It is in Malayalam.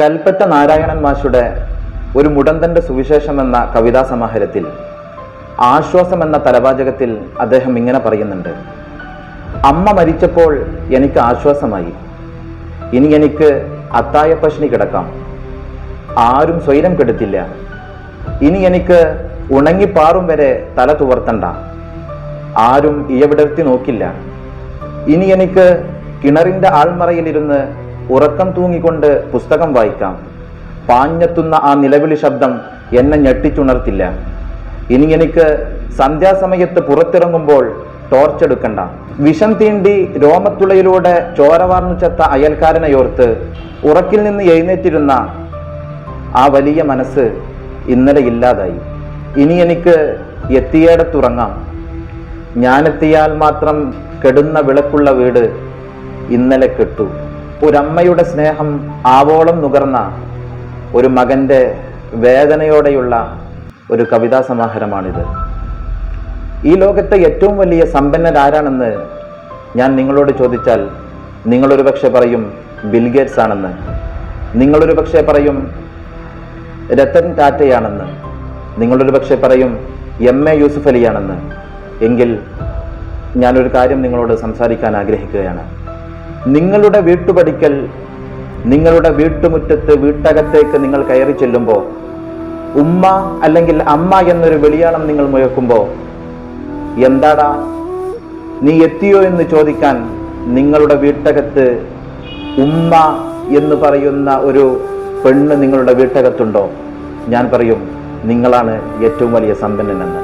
കൽപ്പറ്റ നാരായണൻ മാഷുടെ ഒരു മുടന്തന്റെ സുവിശേഷം എന്ന കവിതാ സമാഹാരത്തിൽ ആശ്വാസം എന്ന തലവാചകത്തിൽ അദ്ദേഹം ഇങ്ങനെ പറയുന്നുണ്ട്. അമ്മ മരിച്ചപ്പോൾ എനിക്ക് ആശ്വാസമായി. ഇനി എനിക്ക് അത്തായ പശ്നി കിടക്കാം. ആരും സ്വൈരം കെടുത്തില്ല. ഇനി എനിക്ക് ഉണങ്ങിപ്പാറും വരെ തല തുവർത്തണ്ട. ആരും ഇയവിടർത്തി നോക്കില്ല. ഇനി എനിക്ക് കിണറിന്റെ ആൾമറയിലിരുന്ന് ഉറക്കം തൂങ്ങിക്കൊണ്ട് പുസ്തകം വായിക്കാം. പാഞ്ഞെത്തുന്ന ആ നിലവിളി ശബ്ദം എന്നെ ഞെട്ടിച്ചുണർത്തില്ല. ഇനി എനിക്ക് സന്ധ്യാസമയത്ത് പുറത്തിറങ്ങുമ്പോൾ ടോർച്ചെടുക്കണ്ട വിഷം തീണ്ടി രോമത്തുളയിലൂടെ ചോരവാർന്നു ചത്ത അയൽക്കാരനെയോർത്ത് ഉറക്കിൽ നിന്ന് എഴുന്നേറ്റിരുന്ന ആ വലിയ മനസ്സ് ഇന്നലെ ഇല്ലാതായി. ഇനി എനിക്ക് എത്തിയേടത്തുറങ്ങാം. ഞാനെത്തിയാൽ മാത്രം കെടുന്ന വിളക്കുള്ള വീട് ഇന്നലെ കെട്ടു. ഒരമ്മയുടെ സ്നേഹം ആവോളം നുകർന്ന ഒരു മകന്റെ വേദനയോടെയുള്ള ഒരു കവിതാ സമാഹാരമാണിത്. ഈ ലോകത്തെ ഏറ്റവും വലിയ സമ്പന്നരാരാണെന്ന് ഞാൻ നിങ്ങളോട് ചോദിച്ചാൽ നിങ്ങളൊരു പക്ഷെ പറയും ബിൽഗേറ്റ്സ് ആണെന്ന്. നിങ്ങളൊരു പക്ഷെ പറയും രത്തൻ ടാറ്റയാണെന്ന്. നിങ്ങളൊരു പക്ഷെ പറയും എം എ യൂസുഫ് അലിയാണെന്ന്. എങ്കിൽ ഞാനൊരു കാര്യം നിങ്ങളോട് സംസാരിക്കാൻ ആഗ്രഹിക്കുകയാണ്. നിങ്ങളുടെ വീട്ടുപടിക്കൽ നിങ്ങളുടെ വീട്ടുമുറ്റത്ത് വീട്ടകത്തേക്ക് നിങ്ങൾ കയറി ചെല്ലുമ്പോൾ ഉമ്മ അല്ലെങ്കിൽ അമ്മ എന്നൊരു വെളിയാളം നിങ്ങൾ മുഴക്കുമ്പോൾ എന്താടാ നീ എത്തിയോ എന്ന് ചോദിക്കാൻ നിങ്ങളുടെ വീട്ടകത്ത് ഉമ്മ എന്ന് പറയുന്ന ഒരു പെണ്ണ് നിങ്ങളുടെ വീട്ടകത്തുണ്ടോ? ഞാൻ പറയും നിങ്ങളാണ് ഏറ്റവും വലിയ സമ്പന്നനെന്ന്